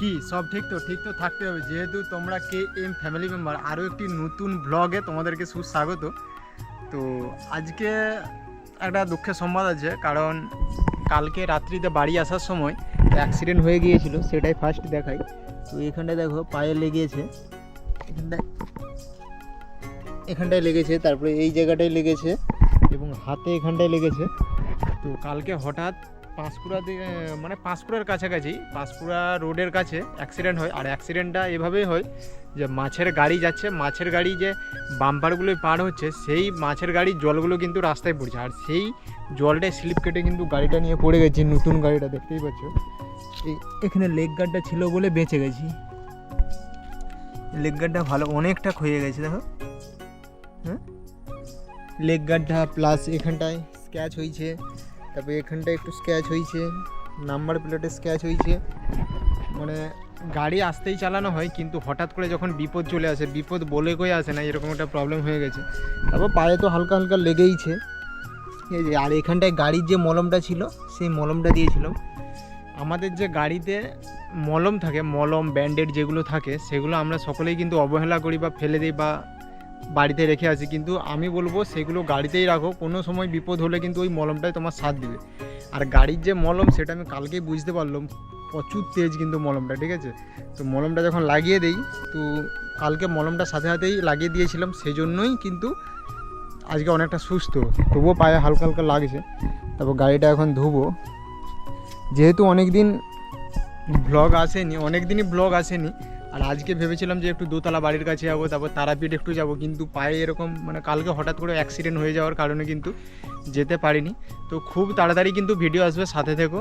কি? সব ঠিক তো ঠিক তো থাকতে হবে। যেহেতু তোমরা কে এম ফ্যামিলি মেম্বার আরও একটি নতুন ব্লগে তোমাদেরকে সুস্বাগত। তো আজকে একটা দুঃখের সংবাদ আছে, কারণ কালকে রাত্রিতে বাড়ি আসার সময় অ্যাক্সিডেন্ট হয়ে গিয়েছিল, সেটাই ফার্স্ট দেখাই। তো এখানটায় দেখো, পায়ে লেগেছে। এখানটায় এখানটায় লেগেছে, তারপরে এই জায়গাটায় লেগেছে, এবং হাতে এখানটায় লেগেছে। তো কালকে হঠাৎ পাঁশকুড়া দিয়ে মানে পাঁশকুড়ার কাছাকাছি, পাঁশকুড়া রোডের কাছে অ্যাক্সিডেন্ট হয়। আর অ্যাক্সিডেন্টটা এভাবেই হয় যে মাছের গাড়ি যাচ্ছে, মাছের গাড়ি যে বাম্পারগুলো পার হচ্ছে, সেই মাছের গাড়ির জলগুলো কিন্তু রাস্তায় পড়ছে। আর সেই জলটায় স্লিপ কেটে কিন্তু গাড়িটা নিয়ে পড়ে গেছে, নতুন গাড়িটা, দেখতেই পাচ্ছ। এই এখানে লেগ গার্ডটা ছিল বলে বেঁচে গেছি। লেগ গার্ডটা ভালো, অনেকটা ক্ষয়ে গেছে, দেখো। হ্যাঁ? লেগ গার্ডটা প্লাস এখানটায় স্ক্যাচ হয়েছে। তারপরে এখানটায় একটু স্ক্যাচ হয়েছে নাম্বার প্লেটে স্ক্যাচ হয়েছে। মানে গাড়ি আসতেই চালানো হয়, কিন্তু হঠাৎ করে যখন বিপদ চলে আসে, বিপদ বলে কয়ে আসে না, এরকম একটা প্রবলেম হয়ে গেছে। তারপর পায়ে তো হালকা হালকা লেগেইছে। ঠিক আছে আর এখানটায় গাড়ির যে মলমটা ছিল, সেই মলমটা দিয়েছিলাম। আমাদের যে গাড়িতে মলম থাকে, মলম ব্যান্ডেড যেগুলো থাকে, সেগুলো আমরা সকলেই কিন্তু অবহেলা করি বা ফেলে দিই বা বাড়িতে রেখে আসি, কিন্তু আমি বলব সেগুলো গাড়িতেই রাখো। কোনো সময় বিপদ হলে কিন্তু ওই মলমটাই তোমার সাথ দিবে। আর গাড়ির যে মলম, সেটা আমি কালকেই বুঝতে পারলাম, প্রচুর তেজ কিন্তু মলমটা, ঠিক আছে? তো মলমটা যখন লাগিয়ে দেই, তো কালকে মলমটা সাথে সাথেই লাগিয়ে দিয়েছিলাম সেই জন্যই কিন্তু আজকে অনেকটা সুস্থ। তবুও পায়ে হালকা হালকা লাগছে। তারপর গাড়িটা এখন ধুবো। যেহেতু অনেক দিন ব্লগ আসেনি অনেক দিনই ব্লগ আসেনি আর আজকে ভেবেছিলাম যে একটু দোতলা বাড়ির কাছে যাব, তারপর তারাপীঠ একটু যাব, কিন্তু পায়ে এরকম মানে কালকে হঠাৎ করে অ্যাক্সিডেন্ট হয়ে যাওয়ার কারণে কিন্তু যেতে পারিনি। তো খুব তাড়াতাড়ি কিন্তু ভিডিও আসবে, সাথে থেকো।